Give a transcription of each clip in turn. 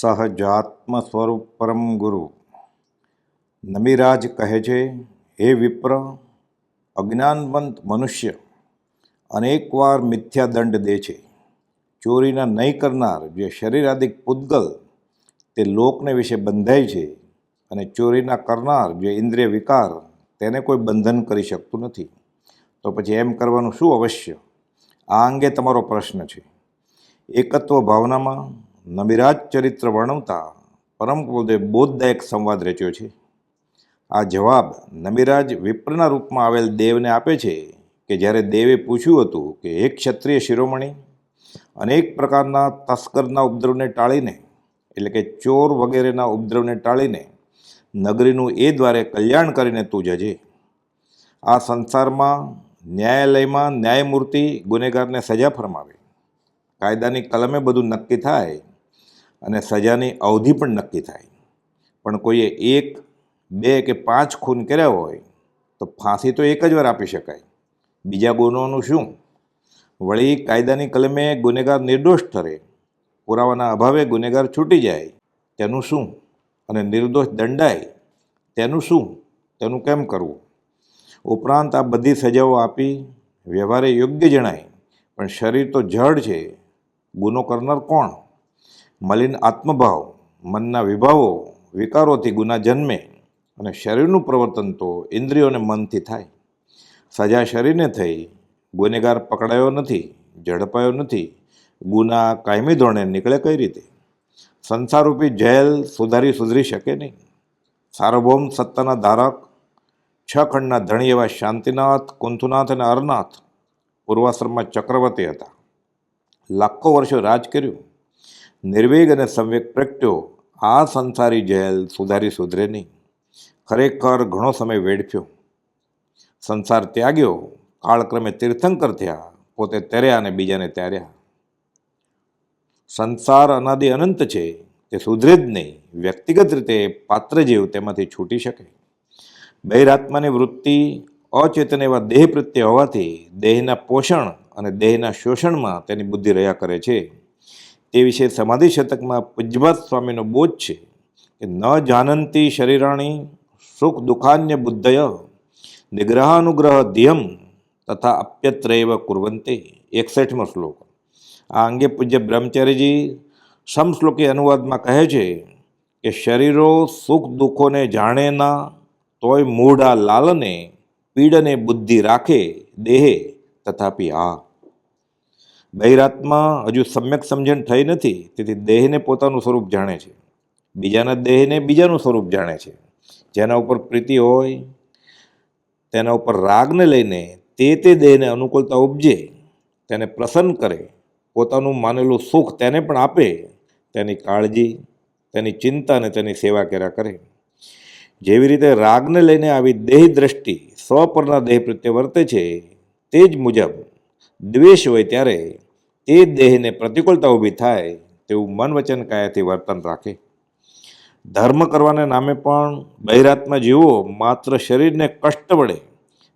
સહજાત્મ સ્વરૂપ પરમ ગુરુ. નમિરાજ કહે છે, હે વિપ્ર, અજ્ઞાનવંત મનુષ્ય, અનેકવાર મિથ્યા દંડ દે છે. ચોરીના નહીં કરનાર જે શરીરાદિક પૂદગલ તે લોકને વિશે બંધાય છે અને ચોરીના કરનાર જે ઇન્દ્રિય વિકાર તેને કોઈ બંધન કરી શકતું નથી. તો પછી એમ કરવાનું શું અવશ્ય? આ અંગે તમારો પ્રશ્ન છે. એકત્વ ભાવનામાં નમિરાજ ચરિત્ર વર્ણવતા પરમ ક્રોધે બોધદાયક સંવાદ રચ્યો છે. આ જવાબ નમિરાજ વિપ્રના રૂપમાં આવેલ દેવને આપે છે કે જ્યારે દેવે પૂછ્યું હતું કે એક ક્ષત્રિય શિરોમણી, અનેક પ્રકારના તસ્કરના ઉપદ્રવને ટાળીને, એટલે કે ચોર વગેરેના ઉપદ્રવને ટાળીને, નગરીનું એ દ્વારે કલ્યાણ કરીને તું જજે. આ સંસારમાં ન્યાયાલયમાં ન્યાયમૂર્તિ ગુનેગારને સજા ફરમાવે. કાયદાની કલમે બધું નક્કી થાય અને સજાની અવધિ પણ નક્કી થાય. પણ કોઈએ એક, બે કે પાંચ ખૂન કર્યા હોય, તો ફાંસી તો એક જ વાર આપી શકાય. બીજા ગુનોનું શું? વળી કાયદાની કલમે ગુનેગાર નિર્દોષ ઠરે. પુરાવાના અભાવે ગુનેગાર છૂટી જાય. તેનું શું? અને નિર્દોષ દંડાય. તેનું શું? તેનું કેમ કરવું? ઉપરાંત આ બધી સજાઓ આપી વ્યવહારે યોગ્ય જણાય. પણ શરીર તો જડ છે. ગુનો કરનાર કોણ? મલિન આત્મભાવ, મનના વિભાવો, વિકારોથી ગુના જન્મે અને શરીરનું પ્રવર્તન તો ઇન્દ્રિયોને મનથી થાય. સજા શરીરને થઈ, ગુનેગાર પકડાયો નથી, ઝડપાયો નથી, ગુના કાયમી ધોરણે નીકળે કઈ રીતે? સંસારરૂપી જેલ સુધારી સુધરી શકે નહીં. સાર્વભૌમ સત્તાના ધારક, છ ખંડના ધણી એવા શાંતિનાથ, કુંથુનાથ અને અરનાથ પૂર્વાશ્રમમાં ચક્રવર્તી હતા. લાખો વર્ષો રાજ કર્યું. નિર્વેગ અને સંવેગ પ્રગટ્યો. આ સંસારી જેલ સુધારી સુધરે નહીં. ખરેખર ઘણો સમય વેડફ્યો. સંસાર ત્યાગ્યો. કાળક્રમે તીર્થંકર થયા. પોતે તર્યા અને બીજાને ત્યાર્યા. સંસાર અનાદિ અનંત છે. તે સુધરે જ નહીં. વ્યક્તિગત રીતે પાત્ર જેવું તેમાંથી છૂટી શકે. બહિરાત્માની વૃત્તિ અચેતન એવા દેહ પ્રત્યે હોવાથી દેહના પોષણ અને દેહના શોષણમાં તેની બુદ્ધિ રહ્યા કરે છે. તે વિશે સમાધિ શતકમાં પૂજ્યભાત સ્વામીનો બોધ છે કે ન જાનંતી શરીરાણી સુખ દુઃખાન્ય બુદ્ધય નિગ્રહાનુગ્રહ ધ્યમ તથા અપ્યત્રૈવ કુર્વંતે. એકસઠમો શ્લોક. આ અંગે પૂજ્ય બ્રહ્મચારીજી સમશ્લોકી અનુવાદમાં કહે છે કે શરીરો સુખ દુઃખોને જાણે ના તોય મૂઢા લાલને પીડને બુદ્ધિ રાખે દેહે તથાપી આ. બહિરાત્મા હજુ સમ્યક સમજણ થઈ નથી, તેથી દેહને પોતાનું સ્વરૂપ જાણે છે. બીજાના દેહને બીજાનું સ્વરૂપ જાણે છે. જેના ઉપર પ્રીતિ હોય, તેના ઉપર રાગને લઈને તે તે દેહને અનુકૂળતા ઉપજે, તેને પ્રસન્ન કરે, પોતાનું માનેલું સુખ તેને પણ આપે, તેની કાળજી, તેની ચિંતા અને તેની સેવા કર્યા કરે. જેવી રીતે રાગને લઈને આવી દેહ દ્રષ્ટિ સ્વપરના દેહ પ્રત્યે વર્તે છે, તે જ મુજબ દ્વેષ હોય ત્યારે તે દેહને પ્રતિકૂળતા ઊભી થાય તેવું મન વચન કાયાથી વર્તન રાખે. ધર્મ કરવાના નામે પણ બહિરાત્મા જીવો માત્ર શરીરને કષ્ટ વળે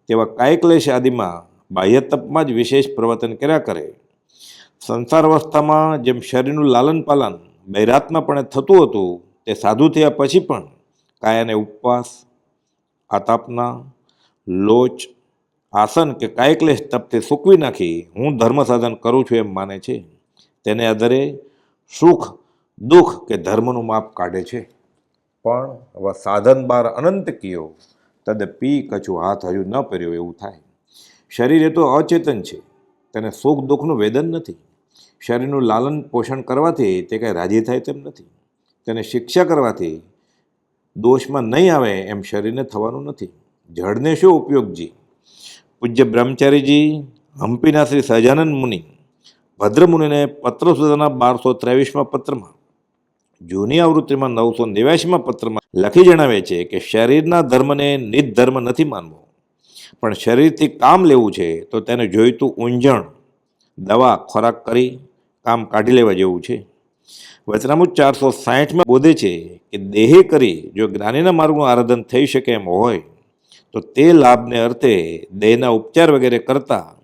તેવા કાયકલેશ આદિમાં બાહ્ય તપમાં જ વિશેષ પ્રવર્તન કર્યા કરે. સંસાર અવસ્થામાં જેમ શરીરનું લાલન પાલન બહિરાત્માપણે થતું હતું, તે સાધુ થયા પછી પણ કાયાને ઉપવાસ, આતાપના, લોચ આસન કે કાયકલેશ તપથી સૂકવી નાખી, હું ધર્મ સાધન કરું છું એમ માને છે. તેને આધારે સુખ, દુઃખ કે ધર્મનું માપ કાઢે છે. પણ હવે સાધન બાર અનંત કિયો, તદ પી કચું હાથ હજુ ન પહેર્યો એવું થાય. શરીર એ તો અચેતન છે, તેને સુખ દુઃખનું વેદન નથી. શરીરનું લાલન પોષણ કરવાથી તે કાંઈ રાજી થાય તેમ નથી. તેને શિક્ષા કરવાથી દોષમાં નહીં આવે એમ શરીરને થવાનું નથી. જળને શું ઉપયોગજી? પૂજ્ય બ્રહ્મચારીજી હમ્પીના શ્રી સહજાનંદ મુનિ, ભદ્રમુનિને પત્ર સુધાના બારસો ત્રેવીસમાં પત્રમાં, જૂની આવૃત્તિમાં નવસો નેવ્યાસીમાં પત્રમાં લખી જણાવે છે કે શરીરના ધર્મને નિધર્મ નથી માનવો. પણ શરીરથી કામ લેવું છે તો તેને જોઈતું ઊંઝણ, દવા, ખોરાક કરી કામ કાઢી લેવા જેવું છે. વચનામું ચારસો સાહીઠમાં બોધે છે કે દેહે કરી જો જ્ઞાનીના માર્ગનું આરાધન થઈ શકે એમ હોય તો તે લાભને અર્થે દેહના ઉપચાર વગેરે કરતા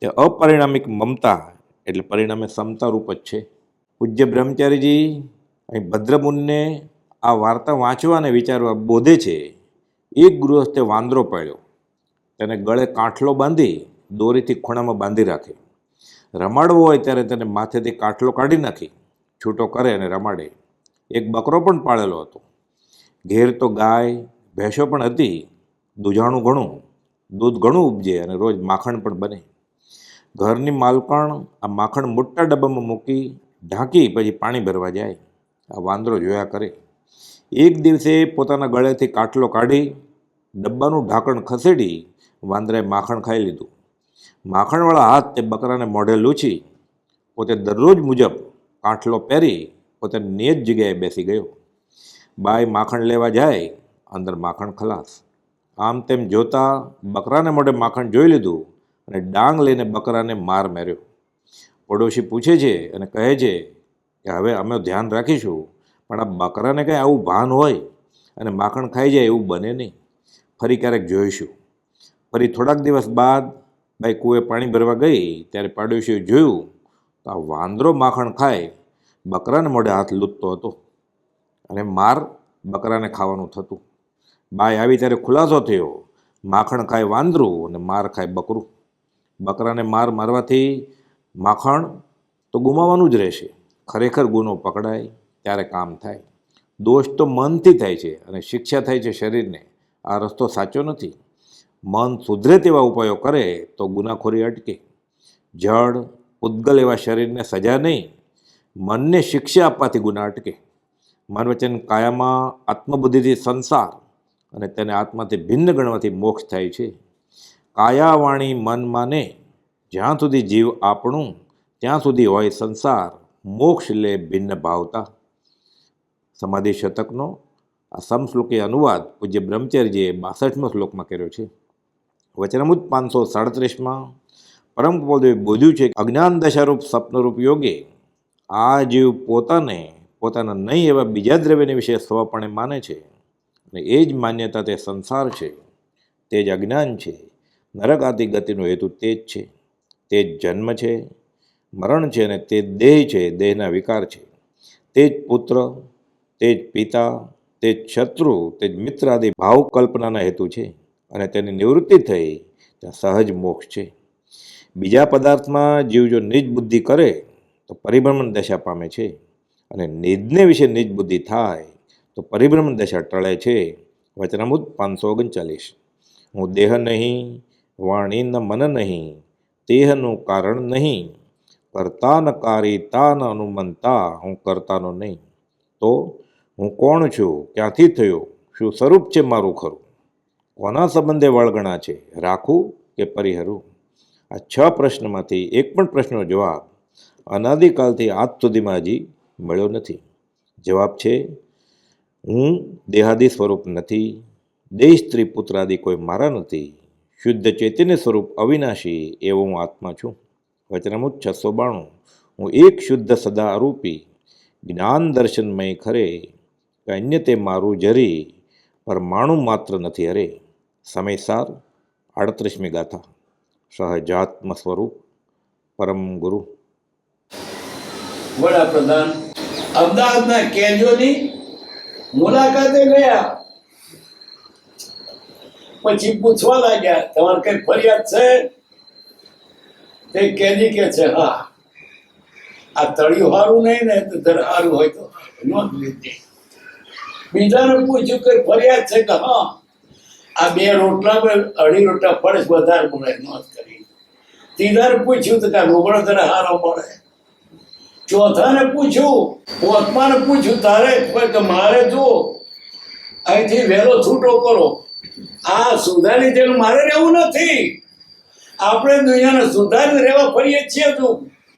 તે અપરિણામિક મમતા એટલે પરિણામે સમતારૂપ જ છે. પૂજ્ય બ્રહ્મચારીજી અહીં ભદ્રમુનને આ વાર્તા વાંચવા અને વિચારવા બોધે છે. એક ગૃહસ્થે વાંદરો પાડ્યો. તેને ગળે કાંઠલો બાંધી દોરીથી ખૂણામાં બાંધી રાખે. રમાડવો હોય ત્યારે તેને માથેથી કાંઠલો કાઢી નાખી. છૂટો કરે અને રમાડે. એક બકરો પણ પાળેલો હતો. ઘેર તો ગાય, ભેંસો પણ હતી. દૂધાણું ઘણું, દૂધ ઘણું ઉપજે અને રોજ માખણ પણ બને. ઘરની માલકણ આ માખણ મોટા ડબ્બામાં મૂકી ઢાંકી પછી પાણી ભરવા જાય. આ વાંદરો જોયા કરે. એક દિવસે પોતાના ગળેથી કાટલો કાઢી ડબ્બાનું ઢાંકણ ખસેડી વાંદરાએ માખણ ખાઈ લીધું. માખણવાળા હાથ તે બકરાને મોઢે લૂછી, પોતે દરરોજ મુજબ કાંઠલો પહેરી પોતે નિયત જગ્યાએ બેસી ગયો. બાય માખણ લેવા જાય, અંદર માખણ ખલાસ. આમ તેમ જોતા બકરાને મોઢે માખણ જોઈ લીધું અને ડાંગ લઈને બકરાને માર માર્યો. પડોશી પૂછે છે અને કહે છે કે હવે અમે ધ્યાન રાખીશું, પણ આ બકરાને કંઈ આવું ભાન હોય અને માખણ ખાઈ જાય એવું બને નહીં. ફરી ક્યારેક જોઈશું. ફરી થોડાક દિવસ બાદ બાઈ કૂએ પાણી ભરવા ગઈ, ત્યારે પાડોશીએ જોયું તો આ વાંદરો માખણ ખાય, બકરાને મોઢે હાથ લૂંટતો હતો અને માર બકરાને ખાવાનું થતું. બાઈ આવી ત્યારે ખુલાસો થયો. માખણ ખાય વાંદરું અને માર ખાય બકરું. બકરાને માર મારવાથી માખણ તો ગુમાવવાનું જ રહેશે. ખરેખર ગુનો પકડાય ત્યારે કામ થાય. દોષ તો મનથી થાય છે અને શિક્ષા થાય છે શરીરને. આ રસ્તો સાચો નથી. મન સુધરે તેવા ઉપાયો કરે તો ગુનાખોરી અટકે. જળ ઉદ્ગલ એવા શરીરને સજા નહીં. મનને શિક્ષા આપવાથી ગુના અટકે. મન વચન કાયામાં આત્મબુદ્ધિથી સંસાર. અને તેને આત્માથી ભિન્ન ગણવાથી મોક્ષ થાય છે. કાયાવાણી મન માને જ્યાં સુધી જીવ આપણું, ત્યાં સુધી હોય સંસાર, મોક્ષ લે ભિન્ન ભાવતા. સમાધિ શતકનો આ સમશ્લોકી અનુવાદ પૂજ્ય બ્રહ્મચર્યજીએ બાસઠમો શ્લોકમાં કર્યો છે. વચનમુદ પાંચસો સાડત્રીસમાં, પરમ કપોલદેવે બોધ્યું છે કે, અજ્ઞાન દશારૂપ સ્વપ્નરૂપ યોગે, આ જીવ પોતાને, પોતાના નહીં એવા બીજા દ્રવ્યને વિશે સ્વપણે માને છે. અને એ જ માન્યતા તે સંસાર છે. તે જ અજ્ઞાન છે. નરક આદિ ગતિનો હેતુ તે જ છે. તે જ જન્મ છે. મરણ છે અને તે દેહ છે. દેહના વિકાર છે. તે જ પુત્ર, તે જ પિતા, તે જ શત્રુ, તે જ મિત્ર આદિ ભાવ કલ્પનાના હેતુ છે અને તેની નિવૃત્તિ થઈ ત્યાં સહજ મોક્ષ છે. બીજા પદાર્થમાં જીવ જો નિજ બુદ્ધિ કરે તો પરિભ્રમણ દશા પામે છે અને નિજને વિશે નિજ બુદ્ધિ થાય તો પરિભ્રમણ દશા ટળે છે. વચનામૃત પાંચસો ઓગણચાલીસ. હું દેહ નહીં, વાણી ન મન નહીં, તેહનું કારણ નહીં. કરતા ન કારિતા ન અનુમનતા હું કરતાનો નહીં. તો હું કોણ છું? ક્યાંથી થયો? શું સ્વરૂપ છે મારું ખરું? કોના સંબંધે વળગણા છે? રાખવું કે પરિહરું? આ છ પ્રશ્નમાંથી એક પણ પ્રશ્નનો જવાબ અનાદિકાલથી આજ સુધીમાં હજી મળ્યો નથી. જવાબ છે હું દેહાદી સ્વરૂપ નથી, દેહ સ્ત્રી પુત્રાદી કોઈ મારા નથી, શુદ્ધ ચૈતન્ય સ્વરૂપ અવિનાશી એવો હું આત્મા છું. વચનામૃત છસો બાણું. હું એક શુદ્ધ સદા આરૂપી જ્ઞાન દર્શનમય ખરે અન્ય તે મારું જરી, પરમાણુ માત્ર નથી હરે. સમયસાર આડત્રીસમી ગાથા. સહજાત્મ સ્વરૂપ, પરમ ગુરુ. વડાપ્રધાન, અમદાવાદના કેજોની મુલાકાતે ગયા. પછી પૂછવા લાગ્યા, તમારે કઈ ફરિયાદ છે? તે કેદી કે છે, હા. આ તળિયું સારું નહીં ને, તો જરા સારું હોય તો નોંધ બીજાને પૂછ્યું કે ફરિયાદ છે? કે હા. આ બે રોટલા પર અઢી રોટલા ફરસ વધારે મળે નોંધ કરી ત્રીજાને પૂછ્યું, તો કે રોગડો જરા સારો મળે? ચોથાને પૂછ્યું પોતમાને પૂછ્યું, તારે કે મારે જો? અહીંથી વહેલો છૂટો કરો. આ સુધારી જેલ મારે રહેવું નથી. આપણે દુનિયાને સુધારી રહેવા ફરીએ છીએ તું